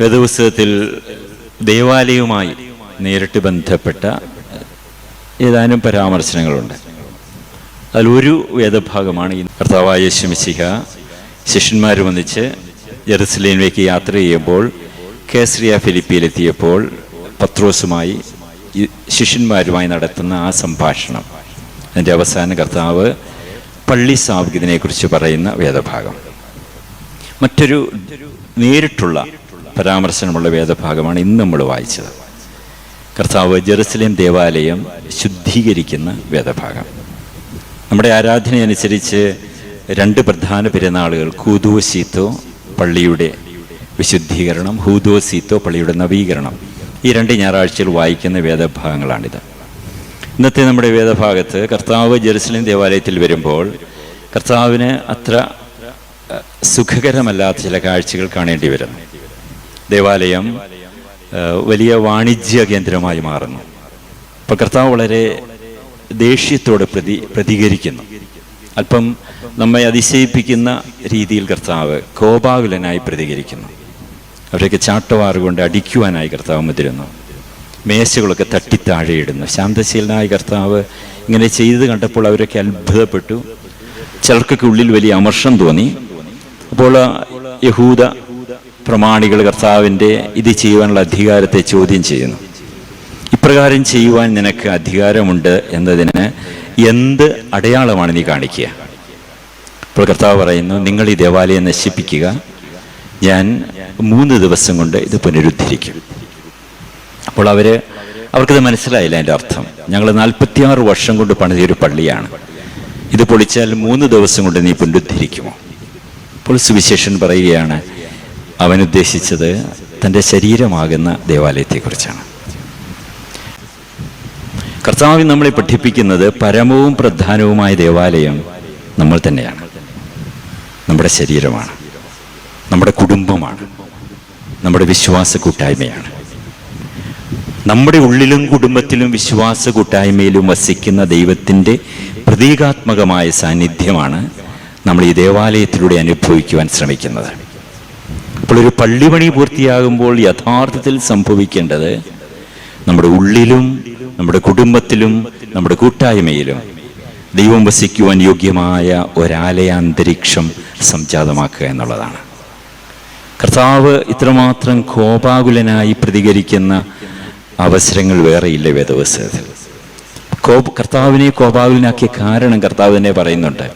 വേദപുസ്തകത്തിൽ ദേവാലയവുമായി നേരിട്ട് ബന്ധപ്പെട്ട ഏതാനും പരാമർശനങ്ങളുണ്ട് അതിലൊരു വേദഭാഗമാണ് ഈ കർത്താവായ യേശുമിശിഹ ശിഷ്യന്മാർ വന്നിച്ച് ജെറുസലേമിലേക്ക് യാത്ര ചെയ്യുമ്പോൾ കേസറിയ ഫിലിപ്പിയിലെത്തിയപ്പോൾ പത്രോസുമായി ശിഷ്യന്മാരുമായി നടത്തുന്ന ആ സംഭാഷണം. അതിന്റെ അവസാന കർത്താവ് പള്ളി സ്ഥാപിക്കുന്നതിനെക്കുറിച്ച് പറയുന്ന വേദഭാഗം. മറ്റൊരു നേരിട്ടുള്ള പരാമർശനമുള്ള വേദഭാഗമാണ് ഇന്ന് നമ്മൾ വായിച്ചത്. കർത്താവ് ജെറുസലേം ദേവാലയം ശുദ്ധീകരിക്കുന്ന വേദഭാഗം. നമ്മുടെ ആരാധനയനുസരിച്ച് രണ്ട് പ്രധാന പെരുന്നാളുകൾ കൂതോ സീത്തോ പള്ളിയുടെ വിശുദ്ധീകരണം ഹൂതോ സീത്തോ പള്ളിയുടെ നവീകരണം. ഈ രണ്ട് ഞായറാഴ്ചകൾ വായിക്കുന്ന വേദഭാഗങ്ങളാണിത്. ഇന്നത്തെ നമ്മുടെ വേദഭാഗത്ത് കർത്താവ് ജെറുസലേം ദേവാലയത്തിൽ വരുമ്പോൾ കർത്താവിന് അത്ര സുഖകരമല്ലാത്ത ചില കാഴ്ചകൾ കാണേണ്ടി വരുന്നു. ദേവാലയം വലിയ വാണിജ്യ കേന്ദ്രമായി മാറുന്നു. അപ്പൊ കർത്താവ് വളരെ ദേഷ്യത്തോടെ പ്രതി പ്രതികരിക്കുന്നു. അല്പം നമ്മെ അതിശയിപ്പിക്കുന്ന രീതിയിൽ കർത്താവ് കോപാകുലനായി പ്രതികരിക്കുന്നു. അവരൊക്കെ ചാട്ടവാറുകൊണ്ട് അടിക്കുവാനായി കർത്താവ് മുതിരുന്നു. മേശകളൊക്കെ തട്ടി താഴെയിടുന്നു. ശാന്തശീലനായ കർത്താവ് ഇങ്ങനെ ചെയ്ത് കണ്ടപ്പോൾ അവരൊക്കെ അത്ഭുതപ്പെട്ടു. ചിലർക്കൊക്കെ ഉള്ളിൽ വലിയ അമർഷം തോന്നി. അപ്പോൾ യഹൂദ പ്രമാണികൾ കർത്താവിന്റെ ഇത് ചെയ്യുവാനുള്ള അധികാരത്തെ ചോദ്യം ചെയ്യുന്നു. ഇപ്രകാരം ചെയ്യുവാൻ നിനക്ക് അധികാരമുണ്ട് എന്നതിന് എന്ത് അടയാളമാണ് നീ കാണിക്കുക? ഇപ്പോൾ കർത്താവ് പറയുന്നു നിങ്ങൾ ഈ ദേവാലയം നശിപ്പിക്കുക. ഞാൻ മൂന്ന് ദിവസം കൊണ്ട് ഇത് പുനരുദ്ധരിക്കും. അപ്പോൾ അവർ അവർക്കത് മനസ്സിലായില്ല എന്റെ അർത്ഥം. ഞങ്ങൾ നാൽപ്പത്തിയാറ് വർഷം കൊണ്ട് പണിതൊരു പള്ളിയാണ്. ഇത് പൊളിച്ചാൽ മൂന്ന് ദിവസം കൊണ്ട് നീ പുനരുദ്ധരിക്കുമോ? അപ്പോൾ സുവിശേഷൻ പറയുകയാണ് അവൻ ഉദ്ദേശിച്ചത് തന്റെ ശരീരമാകുന്ന ദേവാലയത്തെക്കുറിച്ചാണ്. കർത്താവ് നമ്മളെ പഠിപ്പിക്കുന്നത് പരമവും പ്രധാനവുമായ ദേവാലയം നമ്മൾ തന്നെയാണ്. നമ്മുടെ ശരീരമാണ്. നമ്മുടെ കുടുംബമാണ്. നമ്മുടെ വിശ്വാസ കൂട്ടായ്മയാണ്. നമ്മുടെ ഉള്ളിലും കുടുംബത്തിലും വിശ്വാസ കൂട്ടായ്മയിലും വസിക്കുന്ന ദൈവത്തിന്റെ പ്രതീകാത്മകമായ സാന്നിധ്യമാണ് നമ്മൾ ഈ ദേവാലയത്തിലൂടെ അനുഭവിക്കുവാൻ ശ്രമിക്കുന്നത്. അപ്പോൾ ഒരു പള്ളിപണി പൂർത്തിയാകുമ്പോൾ യഥാർത്ഥത്തിൽ സംഭവിക്കേണ്ടത് നമ്മുടെ ഉള്ളിലും നമ്മുടെ കുടുംബത്തിലും നമ്മുടെ കൂട്ടായ്മയിലും ദൈവം വസിക്കുവാൻ യോഗ്യമായ ഒരാലയാന്തരീക്ഷം സംജാതമാക്കുക എന്നുള്ളതാണ്. കർത്താവ് ഇത്രമാത്രം കോപാകുലനായി പ്രതികരിക്കുന്ന അവസരങ്ങൾ വേറെയില്ല വേദവസ്തകത്തിൽ കോപ കർത്താവിനെ കോപാകുലനാക്കിയ കാരണം കർത്താവ് തന്നെ പറയുന്നുണ്ട്.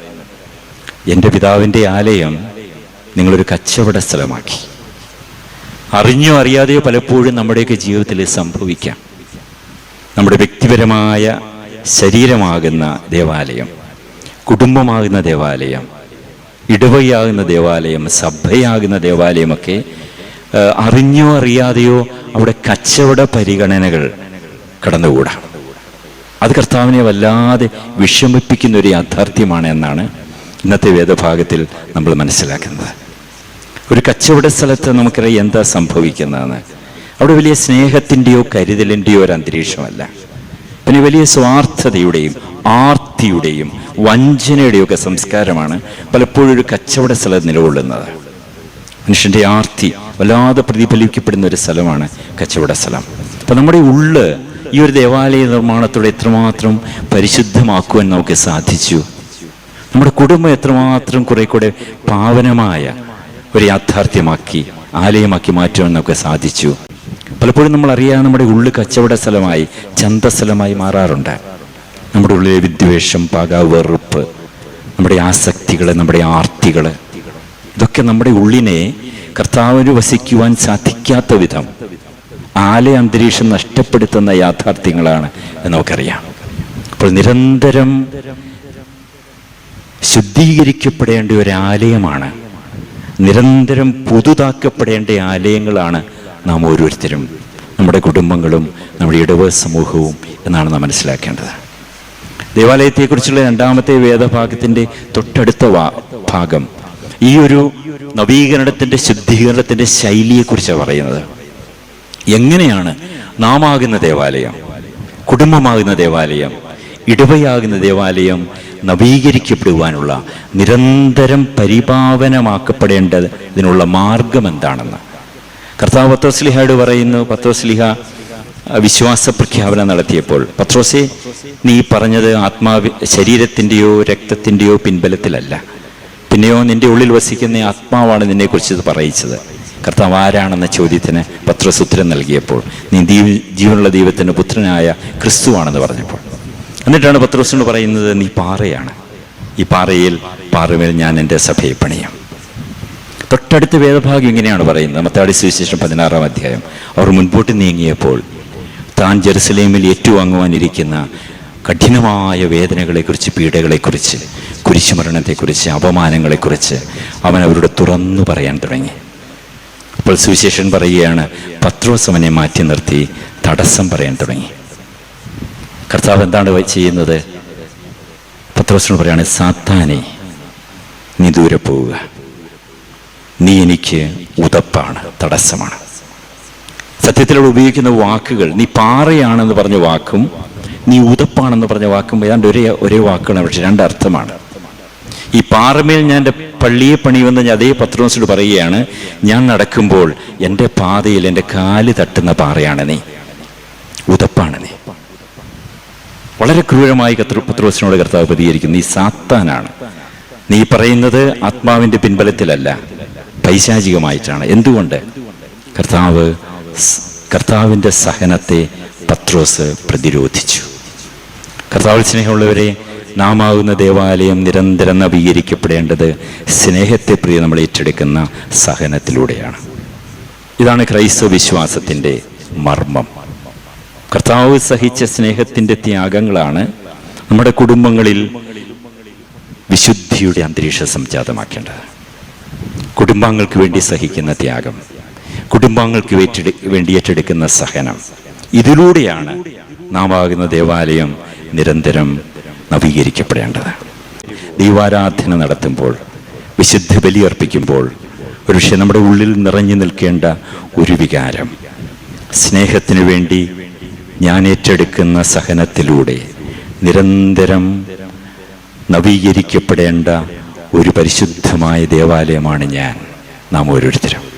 എന്റെ പിതാവിന്റെ ആലയം നിങ്ങളൊരു കച്ചവട സ്ഥലമാക്കി. അറിഞ്ഞോ അറിയാതെയോ പലപ്പോഴും നമ്മുടെയൊക്കെ ജീവിതത്തിൽ സംഭവിക്കാം. നമ്മുടെ വ്യക്തിപരമായ ശരീരമാകുന്ന ദേവാലയം കുടുംബമാകുന്ന ദേവാലയം ഇടവയാകുന്ന ദേവാലയം സഭയാകുന്ന ദേവാലയമൊക്കെ അറിഞ്ഞോ അറിയാതെയോ അവിടെ കച്ചവട പരിഗണനകൾ കടന്നുകൂടാ. അത് കർത്താവിനെ വല്ലാതെ വിഷമിപ്പിക്കുന്ന ഒരു യാഥാർത്ഥ്യമാണ് എന്നാണ് ഇന്നത്തെ വേദഭാഗത്തിൽ നമ്മൾ മനസ്സിലാക്കുന്നത്. ഒരു കച്ചവട സ്ഥലത്ത് നമുക്കറിയാം എന്താ സംഭവിക്കുന്നതെന്ന്. അവിടെ വലിയ സ്നേഹത്തിന്റെയോ കരുതലിന്റെയോ ഒരു അന്തരീക്ഷമല്ല. പിന്നെ വലിയ സ്വാർത്ഥതയുടെയും ആർത്തിയുടെയും വഞ്ചനയുടെയും ഒക്കെ സംസ്കാരമാണ് പലപ്പോഴും ഒരു കച്ചവട സ്ഥലത്ത് നിലകൊള്ളുന്നത്. മനുഷ്യന്റെ ആർത്തി വല്ലാതെ പ്രതിഫലിക്കപ്പെടുന്ന ഒരു സ്ഥലമാണ് കച്ചവട സ്ഥലം. അപ്പം നമ്മുടെ ഉള്ള് ഈ ഒരു ദേവാലയ നിർമ്മാണത്തോടെ എത്രമാത്രം പരിശുദ്ധമാക്കുവാൻ നമുക്ക് സാധിച്ചു? നമ്മുടെ കുടുംബം എത്രമാത്രം കുറെ കൂടെ പാവനമായ ഒരു യാഥാർത്ഥ്യമാക്കി ആലയമാക്കി മാറ്റുവാൻ നമുക്ക് സാധിച്ചു. പലപ്പോഴും നമ്മൾ അറിയാതെ നമ്മുടെ ഉള്ളു കച്ചവട സ്ഥലമായി ചന്ത സ്ഥലമായി മാറാറുണ്ട്. നമ്മുടെ ഉള്ളിലെ വിദ്വേഷം പക വെറുപ്പ് നമ്മുടെ ആസക്തികൾ നമ്മുടെ ആർത്തികൾ ഇതൊക്കെ നമ്മുടെ ഉള്ളിനെ കർത്താവിന് വസിക്കുവാൻ സാധിക്കാത്ത വിധം ആലയ അന്തരീക്ഷം നഷ്ടപ്പെടുത്തുന്ന യാഥാർത്ഥ്യങ്ങളാണ് എന്ന് നമുക്കറിയാം. അപ്പോൾ നിരന്തരം ശുദ്ധീകരിക്കപ്പെടേണ്ട ഒരു ആലയമാണ്. നിരന്തരം പുതുതാക്കപ്പെടേണ്ട ആലയങ്ങളാണ് നാം ഓരോരുത്തരും നമ്മുടെ കുടുംബങ്ങളും നമ്മുടെ ഇടവ സമൂഹവും എന്നാണ് നാം മനസ്സിലാക്കേണ്ടത്. ദേവാലയത്തെക്കുറിച്ചുള്ള രണ്ടാമത്തെ വേദഭാഗത്തിന്റെ തൊട്ടടുത്ത ഭാഗം ഈ ഒരു നവീകരണത്തിന്റെ ശുദ്ധീകരണത്തിന്റെ ശൈലിയെക്കുറിച്ചാണ് പറയുന്നത്. എങ്ങനെയാണ് നാമാകുന്ന ദേവാലയം കുടുംബമാകുന്ന ദേവാലയം ഇടവയാകുന്ന ദേവാലയം നവീകരിക്കപ്പെടുവാനുള്ള നിരന്തരം പരിപാവനമാക്കപ്പെടേണ്ടതിനുള്ള മാർഗം എന്താണെന്ന്? കർത്താവ് പത്രോസ്ലിഹയോട് പറയുന്നു പത്രോസ്ലിഹ വിശ്വാസ പ്രഖ്യാപനം നടത്തിയപ്പോൾ പത്രോസെ നീ പറഞ്ഞത് ആത്മാവി ശരീരത്തിന്റെയോ രക്തത്തിന്റെയോ പിൻബലത്തിലല്ല. പിന്നെയോ നിന്റെ ഉള്ളിൽ വസിക്കുന്ന ആത്മാവാണ് നിന്നെക്കുറിച്ച് ഇത് പറയിച്ചത്. കർത്താവ് ആരാണെന്ന ചോദ്യത്തിന് പത്രോസ് നൽകിയപ്പോൾ നീ ദീ ജീവനുള്ള ദൈവത്തിന്റെ പുത്രനായ ക്രിസ്തുവാണെന്ന് പറഞ്ഞപ്പോൾ. എന്നിട്ടാണ് പത്രോസിനോട് പറയുന്നത് നീ പാറയാണ്. ഈ പാറയിൽ പാറമേൽ ഞാൻ എന്റെ സഭയെ പണിയാം. തൊട്ടടുത്ത വേദഭാഗം ഇങ്ങനെയാണ് പറയുന്നത്. മത്താടി സുവിശേഷം പതിനാറാം അധ്യായം. അവർ മുൻപോട്ട് നീങ്ങിയപ്പോൾ താൻ ജെറുസലേമിൽ ഏറ്റുവാങ്ങുവാനിരിക്കുന്ന കഠിനമായ വേദനകളെക്കുറിച്ച് പീഡകളെക്കുറിച്ച് കുരിശുമരണത്തെക്കുറിച്ച് അപമാനങ്ങളെക്കുറിച്ച് അവൻ അവരോട് തുറന്നു പറയാൻ തുടങ്ങി. അപ്പോൾ സുവിശേഷൻ പറയുകയാണ് പത്രോസവനെ മാറ്റി നിർത്തി തടസ്സം പറയാൻ തുടങ്ങി. കർത്താവ് എന്താണ് ചെയ്യുന്നത്? പത്രോസിനോട് പറയാണ് സാത്താനെ നീ ദൂരെ പോവുക. നീ എനിക്ക് ഉതപ്പാണ് തടസ്സമാണ്. സത്യത്തിലൂടെ ഉപയോഗിക്കുന്ന വാക്കുകൾ നീ പാറയാണെന്ന് പറഞ്ഞ വാക്കും നീ ഉതപ്പാണെന്ന് പറഞ്ഞ വാക്കും ഏതാണ്ട് ഒരേ ഒരേ വാക്കുകളാണ് പക്ഷെ രണ്ടർത്ഥമാണ് ഈ പാറമേൽ ഞാൻ എന്റെ പള്ളിയെ പണിയുമെന്ന് ഞാൻ അതേ പത്രോസിനോട് പറയുകയാണ് ഞാൻ നടക്കുമ്പോൾ എന്റെ പാതയിൽ എന്റെ കാൽ തട്ടുന്ന പാറയാണ് നീ. ഉതപ്പാണ് നീ. വളരെ ക്രൂരമായി പത്രോസിനോട് കർത്താവ് പ്രതികരിക്കുന്നു നീ സാത്താനാണ്. നീ പറയുന്നത് ആത്മാവിന്റെ പിൻബലത്തിലല്ല പൈശാചികമായിട്ടാണ്. എന്തുകൊണ്ട്? കർത്താവ് കർത്താവിന്റെ സഹനത്തെ പത്രോസ് പ്രതിരോധിച്ചു. കർത്താവിൽ സ്നേഹമുള്ളവരെ നാമാകുന്ന ദേവാലയം നിരന്തരം നവീകരിക്കപ്പെടേണ്ടത് സ്നേഹത്തെ പ്രിയ നമ്മൾ ഏറ്റെടുക്കുന്ന സഹനത്തിലൂടെയാണ്. ഇതാണ് ക്രൈസ്തവ വിശ്വാസത്തിന്റെ മർമ്മം. കർത്താവ് സഹിച്ച സ്നേഹത്തിന്റെ ത്യാഗങ്ങളാണ് നമ്മുടെ കുടുംബങ്ങളിൽ വിശുദ്ധിയുടെ അന്തരീക്ഷം സംജാതമാക്കേണ്ടത്. കുടുംബാംഗങ്ങൾക്ക് വേണ്ടി സഹിക്കുന്ന ത്യാഗം കുടുംബാംഗങ്ങൾക്ക് വേണ്ടി ഏറ്റെടുക്കുന്ന സഹനം. ഇതിലൂടെയാണ് നാം ആകുന്ന ദേവാലയം നിരന്തരം നവീകരിക്കപ്പെടേണ്ടത്. ദൈവാരാധന നടത്തുമ്പോൾ വിശുദ്ധ ബലിയർപ്പിക്കുമ്പോൾ ഒരുപക്ഷെ നമ്മുടെ ഉള്ളിൽ നിറഞ്ഞു നിൽക്കേണ്ട ഒരു വികാരം സ്നേഹത്തിനു വേണ്ടി ഞാൻ ഏറ്റെടുക്കുന്ന സഹനത്തിലൂടെ നിരന്തരം നവീകരിക്കപ്പെടേണ്ട ഒരു പരിശുദ്ധമായ ദേവാലയമാണ് ഞാൻ. നാം ഓരോരുത്തരും.